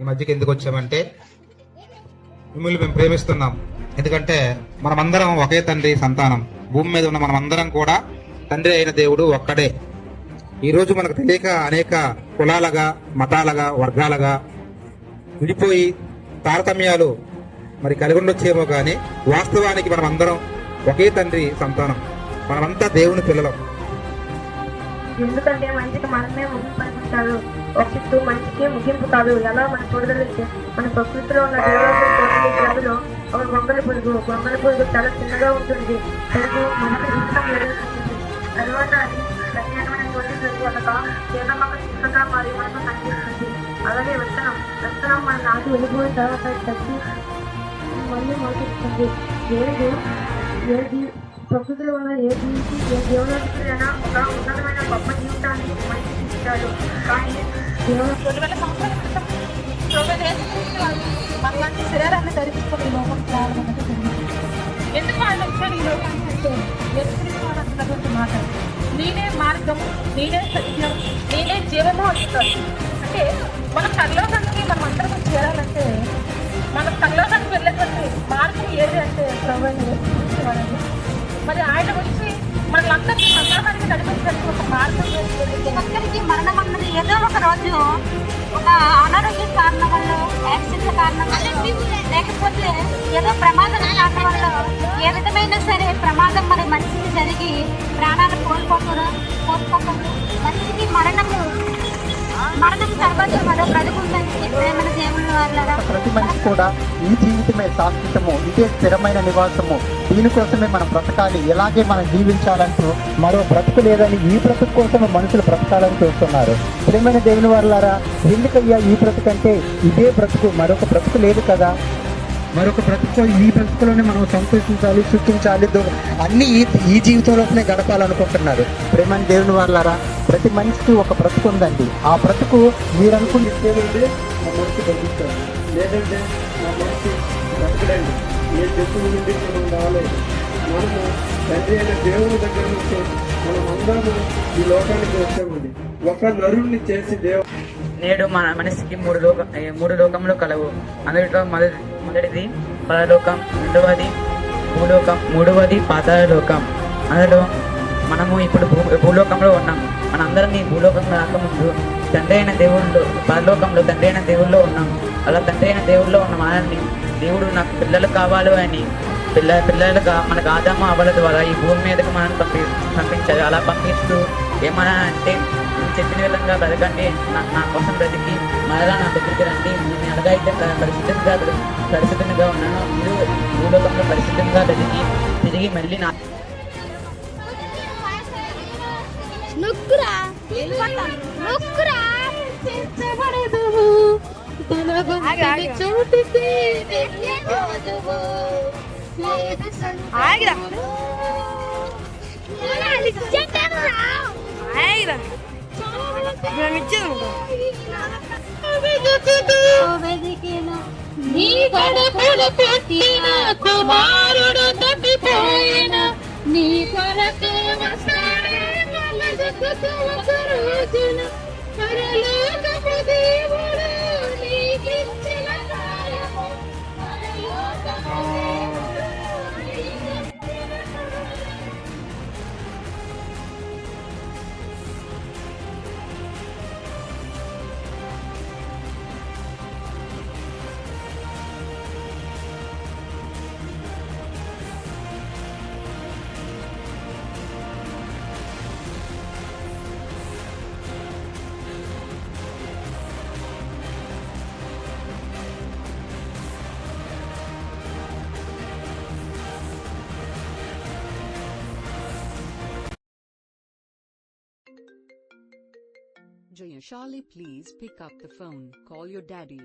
ఈ మధ్యకి ఎందుకు వచ్చామంటే మిమ్మల్ని మేము ప్రేమిస్తున్నాం. ఎందుకంటే మనమందరం ఒకే తండ్రి సంతానం. భూమి మీద ఉన్న మనమందరం కూడా తండ్రి అయిన దేవుడు ఒక్కడే. ఈరోజు మనకు తెలియక అనేక కులాలుగా మతాలుగా వర్గాలుగా విడిపోయి తారతమ్యాలు మరి కలిగి ఉండొచ్చేమో కానీ వాస్తవానికి మనం అందరం ఒకే తండ్రి సంతానం. మనమంతా దేవుని పిల్లలం. ఎందుకంటే మంచికి మనమే ముగింపు అనిపిస్తాడు ఒకటి మనిషికి ముగింపు కాదు ఎలా మన చూడగలిగితే మన ప్రకృతిలో ఉన్న దేవతలు తోటలి గదిలో ఒక గొంగలి పురుగు గొంగలి పురుగు చాలా చిన్నగా ఉంటుంది. పెరుగు మొదటి ఇష్టం తర్వాత అది ప్రత్యేకమైన చోటు పెరుగుదలక చేతమక చిన్నగా మారి మనకు కనిపిస్తుంది. అలాగే విత్తనం విత్తనం మన నాటి వెళ్ళిపోయిన తర్వాత తగ్గి మళ్ళీ మొదటిస్తుంది ఏది ఏది ప్రకృతుల వల్ల ఏ జీవికి ఏ జీవనైనా ఒక ఉన్నతమైన గొప్ప జీవితాన్ని మనిషికి ఇచ్చాడు కానీ రెండు వేల సంవత్సరాల తొమ్మిది ఏళ్ళ మనలాంటి శరీరాన్ని ధరించుకొని ఈ లోకం రావడం అనేది జరిగింది ఎందుకు వాళ్ళు వచ్చారు ఈ లోకానికి? అంటే ఎదుర్కొనేవాడు అంటున్నటువంటి మాట? నేనే మార్గం నేనే సత్యం నేనే జీవము అంటున్నారు అంటే మనం పరలోకానికి మనం అందరం చేరాలంటే కారణం లేకపోతే ఏదో ప్రమాదం కారణం వల్ల ఏ విధమైన సరే ప్రమాదం మరి మనిషికి జరిగి ప్రాణాలు కోల్పోకూడదు కోల్పోకూడదు మనిషికి మరణము ప్రతి మనిషి కూడా ఈ జీవితమే శాశ్వతము ఇదే స్థిరమైన నివాసము. దీనికోసమే మనం బ్రతకాలి. ఇలాగే మనం జీవించాలంటూ మరో బ్రతుకు లేదని ఈ బ్రతుకు కోసమే మనుషులు బ్రతకాలని చూస్తున్నారు. ప్రేమైన దేవుని వాళ్ళారా ఎందుకయ్యా ఈ బ్రతుకు అంటే ఇదే బ్రతుకు? మరొక బ్రతుకు లేదు కదా. మరొక బ్రతుకు ఈ బ్రతుకులోనే మనం సంతోషించాలి సృష్టించాలి అన్నీ అన్ని ఈ జీవితంలోనే గడపాలనుకుంటున్నారు. ప్రేమని దేవుని వాళ్ళారా ప్రతి మనిషికి ఒక బ్రతుకు ఉందండి. ఆ బ్రతుకు మీరు అనుకుని ఇచ్చేదంటే మా మనసు తగ్గిస్తాం లేదంటే మా మనసు బతకడండి ఏ చెట్టు నుండి మనం రాలేదు. మనము తండ్రి అయిన దేవుని దగ్గర నుంచి మనం అందరము ఈ లోకానికి వచ్చామండి. ఒక నరుణ్ణి చేసి దేవు నేడు మన మనిషికి మూడు లోక మూడు లోకములు కలవు. అందులో మొదటి మొదటిది పరలోకం రెండవది భూలోకం మూడవది పాతాళ లోకం అందులో మనము ఇప్పుడు భూ భూలోకంలో ఉన్నాం. మనందరం ఈ భూలోకంలో రాకముందు తండ్రి అయిన దేవుళ్ళు పరలోకంలో తండ్రి అయిన దేవుల్లో ఉన్నాం. అలా తండ్రి అయిన దేవుల్లో ఉన్న మనల్ని దేవుడు నాకు పిల్లలు కావాలి అని పిల్ల పిల్లలుగా మనకు ఆదాము అవ్వల ద్వారా ఈ భూమి మీదకి మనం పంపి పంపించారు అలా పంపిస్తూ ఏమన్నా అంటే చెప్పిన విధంగా బ్రతకండి నా నా కోసం బ్రతికి మరలా నా దగ్గరికి రండి. నేను ఎలాగైతే పరిశుద్ధంగా పరిశుద్ధంగా ఉన్నానో. మీరు భూలోకంలో పరిశుద్ధంగా బ్రతికి తిరిగి మళ్ళీ నా నొక్కురా. గడపలు పెట్టిన కుమారుడు Jayashali, please pick up the phone. Call your daddy.